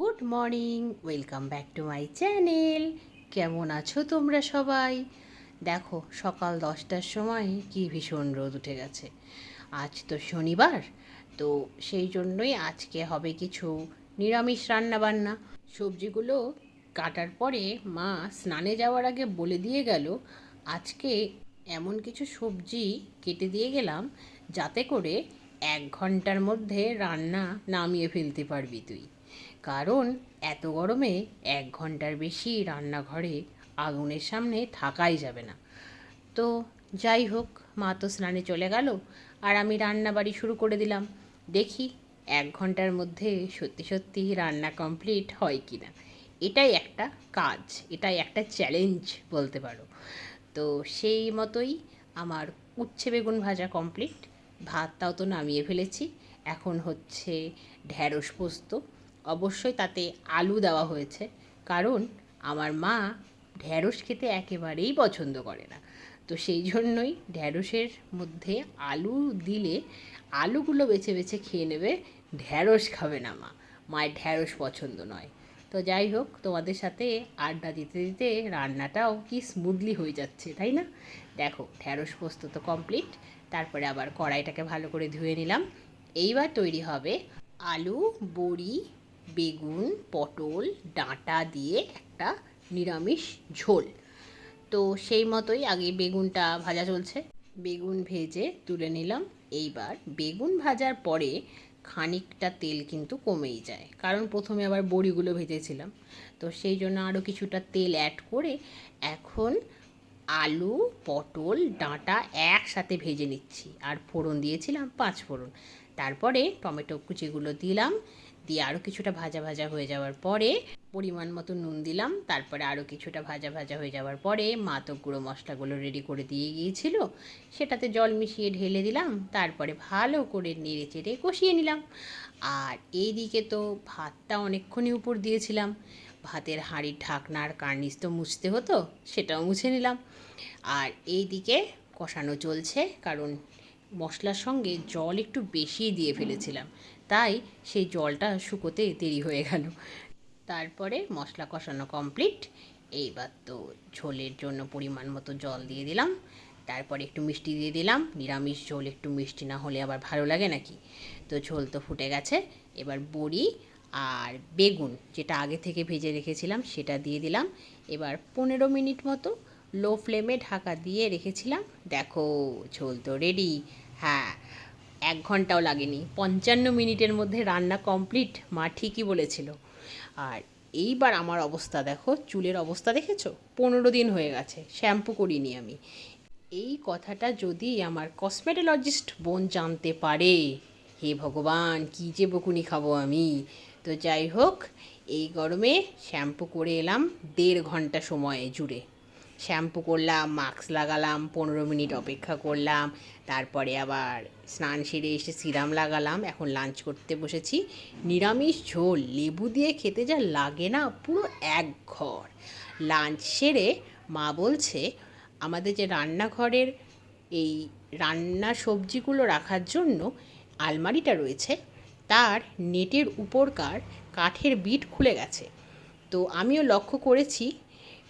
Good morning, welcome back to my channel. কেমন আছো তোমরা সবাই? দেখো, সকাল দশটার সময় কি ভীষণ রোদ উঠে গেছে। আজ তো শনিবার, তো সেই জন্যই আজকে হবে কিছু নিরামিষ রান্না বান্না সবজিগুলো কাটার পরে মা স্নানে যাওয়ার আগে বলে দিয়ে গেল, আজকে এমন কিছু সবজি কেটে দিয়ে গেলাম, যাতে করে এক ঘণ্টার মধ্যে রান্না নামিয়ে ফেলতে পারবি তুই। কারণ এত গরমে এক ঘণ্টার বেশি রান্নাঘরে আগুনের সামনে থাকাই যাবে না। তো যাই হোক, মা তো স্নানে চলে গেল আর আমি রান্না বাড়ি শুরু করে দিলাম। দেখি এক ঘণ্টার মধ্যে সত্যি সত্যি রান্না কমপ্লিট হয় কি না। এটাই একটা কাজ, এটাই একটা চ্যালেঞ্জ বলতে পারো। তো সেই মতোই আমার উচ্ছে বেগুন ভাজা কমপ্লিট। ভাতটাও তো নামিয়ে ফেলেছি। এখন হচ্ছে ঢ্যাঁড়স পোস্ত অবশ্যই তাতে আলু দেওয়া হয়েছে। কারণ আমার মা ঢ্যাঁড়স খেতে একেবারেই পছন্দ করে না। তো সেই জন্যই ঢ্যাঁড়সের মধ্যে আলু দিলে আলুগুলো বেছে বেছে খেয়ে নেবে ঢ্যাঁড়স খাবে না মা। মায়ের ঢ্যাঁড়স পছন্দ নয়। তো যাই হোক, তোমাদের সাথে আড্ডা দিতে দিতে রান্নাটাও কি স্মুথলি হয়ে যাচ্ছে, তাই না? দেখো ঢ্যাঁড়স পোস্ত তো কমপ্লিট তারপরে আবার কড়াইটাকে ভালো করে ধুয়ে নিলাম। এইবার তৈরি হবে আলু, বড়ি বেগুন, পটল, ডাঁটা দিয়ে একটা নিরামিষ ঝোল। তো সেই মতোই আগে বেগুনটা ভাজা চলছে। বেগুন ভেজে তুলে নিলাম। এইবার বেগুন ভাজার পরে খানিকটা তেল কিন্তু কমেই যায়। কারণ প্রথমে আবার বড়িগুলো ভেজেছিলাম। তো সেই জন্য আরও কিছুটা তেল অ্যাড করে এখন আলু, পটল, ডাঁটা একসাথে ভেজে নিচ্ছি। আর ফোড়ন দিয়েছিলাম পাঁচ ফোড়ন। তারপরে টমেটো কুচিগুলো দিলাম। দিয়ে আরও কিছুটা ভাজা ভাজা হয়ে যাওয়ার পরে পরিমাণ মতো নুন দিলাম, তারপরে আরও কিছুটা ভাজা ভাজা হয়ে যাওয়ার পরে মা তো গুঁড়ো মশলাগুলো রেডি করে দিয়ে গিয়েছিল, সেটাতে জল মিশিয়ে ঢেলে দিলাম, তারপরে ভালো করে নেড়ে চেড়ে কষিয়ে নিলাম। আর এইদিকে তো ভাতটা অনেকক্ষণই উপর দিয়েছিলাম, ভাতের হাঁড়ির ঢাকনার কার্নিস তো মুছতে হতো, সেটাও মুছে নিলাম। আর এইদিকে কষানো চলছে, কারণ মশলার সঙ্গে জল একটু বেশি দিয়ে ফেলেছিলাম তাই সেই জলটা শুকোতে দেরি হয়ে গেল। তারপরে মশলা কষানো কমপ্লিট এইবার তো ঝোলের জন্য পরিমাণ মতো জল দিয়ে দিলাম। তারপরে একটু মিষ্টি দিয়ে দিলাম। নিরামিষ ঝোল একটু মিষ্টি না হলে আবার ভালো লাগে নাকি? তো ঝোল তো ফুটে গেছে। এবার বড়ি আর বেগুন যেটা আগে থেকে ভেজে রেখেছিলাম সেটা দিয়ে দিলাম। এবার পনেরো মিনিট মতো লো ফ্লেমে ঢাকা দিয়ে রেখেছিলাম। দেখো ঝোল তো রেডি হ্যাঁ এক ঘন্টাও লাগেনি। পঞ্চান্ন মিনিটের মধ্যে রান্না কমপ্লিট, মা ঠিকই বলেছিল। আর এইবার আমার অবস্থা দেখো, চুলের অবস্থা দেখেছ? পনেরো দিন হয়ে গেছে, শ্যাম্পু করিনি আমি। এই কথাটা যদি আমার কসমেটোলজিস্ট বোন জানতে পারে, হে ভগবান, কী যে বকুনি খাব আমি? তো যাই হোক, এই গরমে শ্যাম্পু করে এলাম দেড় ঘণ্টা সময়ে জুড়ে। শ্যাম্পু করলাম, মাস্ক লাগালাম, পনেরো মিনিট অপেক্ষা করলাম, তারপরে আবার স্নান সেরে এসে সিরাম লাগালাম, এখন লাঞ্চ করতে বসেছি। নিরামিষ ঝোল, লেবু দিয়ে খেতে যা লাগে না, পুরো এক ঘর। লাঞ্চ সেরে মা বলছে, আমাদের যে রান্নাঘরের এই রান্না সবজিগুলো রাখার জন্য আলমারিটা রয়েছে, তার নেটের উপরকার কাঠের বিট খুলে গেছে। তো আমিও লক্ষ্য করেছি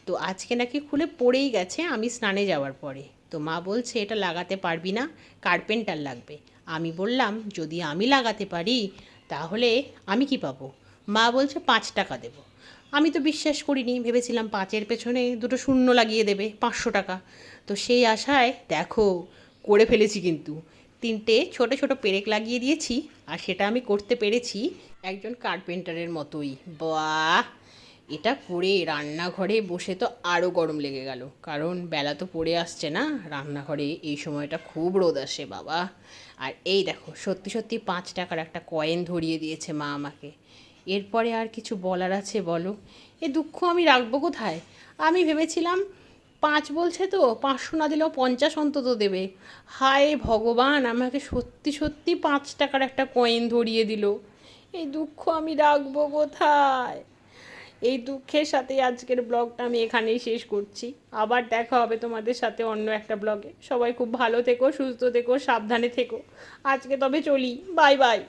তো আজকে নাকি খুলে পড়েই গেছে, আমি স্নানে যাওয়ার পরে। তো মা বলছে, এটা লাগাতে পারবি না, কার্পেন্টার লাগবে। আমি বললাম, যদি আমি লাগাতে পারি, তাহলে আমি কি পাবো? মা বলছে, পাঁচ টাকা দেবো। আমি তো বিশ্বাস করিনি, ভেবেছিলাম পাঁচের পেছনে দুটো শূন্য লাগিয়ে দেবে, পাঁচশো টাকা। তো সেই আশায়, দেখো, করে ফেলেছি কিন্তু। তিনটে ছোট ছোট পেরেক লাগিয়ে দিয়েছি, আর সেটা আমি করতে পেরেছি একজন কার্পেন্টারের মতোই। বাহ! এটা করে রান্নাঘরে বসে তো আরও গরম লেগে গেল। কারণ বেলা তো পড়ে আসছে না, রান্নাঘরে এই সময়টা খুব রোদ আসে বাবা। আর এই দেখো, সত্যি সত্যি পাঁচ টাকার একটা কয়েন ধরিয়ে দিয়েছে মা আমাকে। এরপরে আর কিছু বলার আছে বলো? এ দুঃখ আমি রাখব কোথায়? আমি ভেবেছিলাম পাঁচ বলছে তো, পাঁচশো না দিলেও পঞ্চাশ অন্তত দেবে। হায় ভগবান, আমাকে সত্যি সত্যি পাঁচ টাকার একটা কয়েন ধরিয়ে দিল। এই দুঃখ আমি রাখব কোথায়? এই দুঃখের সাথে আজকের ব্লগটা আমি এখানেই শেষ করছি। আবার দেখা হবে তোমাদের সাথে অন্য একটা ব্লগে। সবাই খুব ভালো থেকো, সুস্থ থেকো, সাবধানে থেকো। আজকে তবে চলি। Bye bye.